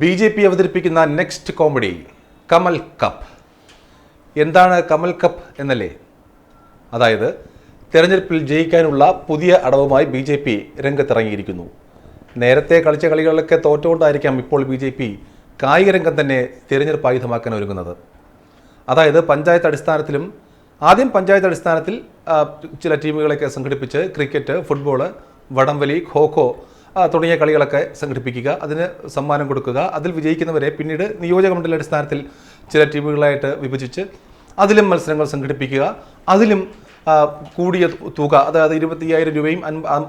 B J P അവതരിപ്പിക്കുന്ന next comedy Kamal cup എന്താണ് Kamal cup എന്നല്ലേ? അതായത് തെരഞ്ഞെടുപ്പിൽ ജയിക്കാനുള്ള പുതിയ അടവുമായി ബി ജെ പി രംഗത്തിറങ്ങിയിരിക്കുന്നു. നേരത്തെ കളിച്ച കളികളിലൊക്കെ തോറ്റുകൊണ്ടായിരിക്കാം ഇപ്പോൾ ബി ജെ പി കായിക രംഗം തന്നെ തിരഞ്ഞെടുപ്പ് ആയുധമാക്കാൻ ഒരുങ്ങുന്നത്. അതായത് പഞ്ചായത്ത് അടിസ്ഥാനത്തിലും ആദ്യം പഞ്ചായത്ത് അടിസ്ഥാനത്തിൽ ചില ടീമുകളൊക്കെ സംഘടിപ്പിച്ച് ക്രിക്കറ്റ് ഫുട്ബോൾ വടംവലി ഖോഖോ തുടങ്ങിയ കളികളൊക്കെ സംഘടിപ്പിക്കുക അതിന് സമ്മാനം കൊടുക്കുക. അതിൽ വിജയിക്കുന്നവരെ പിന്നീട് നിയോജക മണ്ഡല അടിസ്ഥാനത്തിൽ ചില ടീമുകളായിട്ട് വിഭജിച്ച് അതിലും മത്സരങ്ങൾ സംഘടിപ്പിക്കുക. അതിലും കൂടിയ തുക അതായത് ഇരുപത്തി അയ്യായിരം രൂപയും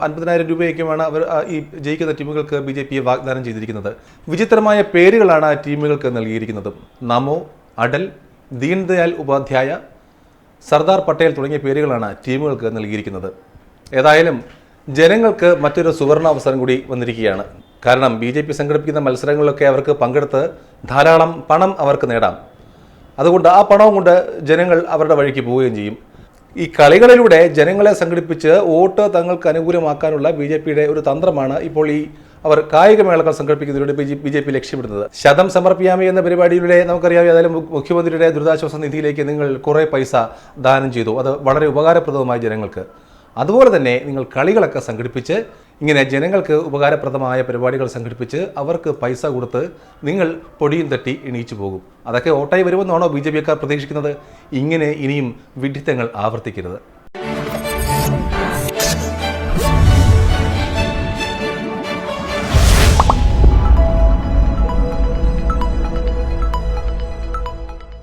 അൻപതിനായിരം രൂപയൊക്കെയുമാണ് അവർ ഈ ജയിക്കുന്ന ടീമുകൾക്ക് ബി ജെ പി വാഗ്ദാനം ചെയ്തിരിക്കുന്നത്. വിചിത്രമായ പേരുകളാണ് ആ ടീമുകൾക്ക് നൽകിയിരിക്കുന്നത്. നമോ അടൽ ദീൻദയാൽ ഉപാധ്യായ സർദാർ പട്ടേൽ തുടങ്ങിയ പേരുകളാണ് ടീമുകൾക്ക് നൽകിയിരിക്കുന്നത്. ഏതായാലും ജനങ്ങൾക്ക് മറ്റൊരു സുവർണ അവസരം കൂടി വന്നിരിക്കുകയാണ്. കാരണം ബി ജെ പി സംഘടിപ്പിക്കുന്ന മത്സരങ്ങളിലൊക്കെ അവർക്ക് പങ്കെടുത്ത് ധാരാളം പണം അവർക്ക് നേടാം. അതുകൊണ്ട് ആ പണവും കൊണ്ട് ജനങ്ങൾ അവരുടെ വഴിക്ക് പോവുകയും ചെയ്യും. ഈ കളികളിലൂടെ ജനങ്ങളെ സംഘടിപ്പിച്ച് വോട്ട് തങ്ങൾക്ക് അനുകൂലമാക്കാനുള്ള ബി ജെ പിയുടെ ഒരു തന്ത്രമാണ് ഇപ്പോൾ ഈ അവർ കായികമേളകൾ സംഘടിപ്പിക്കുന്നതിലൂടെ B J B J P ലക്ഷ്യമിടുന്നത്. ശതം സമർപ്പിയാമി എന്ന പരിപാടിയിലൂടെ നമുക്കറിയാം ഏതായാലും മുഖ്യമന്ത്രിയുടെ ദുരിതാശ്വാസ നിധിയിലേക്ക് നിങ്ങൾ കുറേ പൈസ ദാനം ചെയ്തു. അത് വളരെ ഉപകാരപ്രദമായി ജനങ്ങൾക്ക്. അതുപോലെ തന്നെ നിങ്ങൾ കളികളൊക്കെ സംഘടിപ്പിച്ച് ഇങ്ങനെ ജനങ്ങൾക്ക് ഉപകാരപ്രദമായ പരിപാടികൾ സംഘടിപ്പിച്ച് അവർക്ക് പൈസ കൊടുത്ത് നിങ്ങൾ പൊടിയും തട്ടി എണീച്ചു പോകും. അതൊക്കെ ഓട്ടായി വരുമെന്നാണോ ബി ജെ പിക്കാർ പ്രതീക്ഷിക്കുന്നത്? ഇങ്ങനെ ഇനിയും വിഡിത്തങ്ങൾ ആവർത്തിക്കരുത്.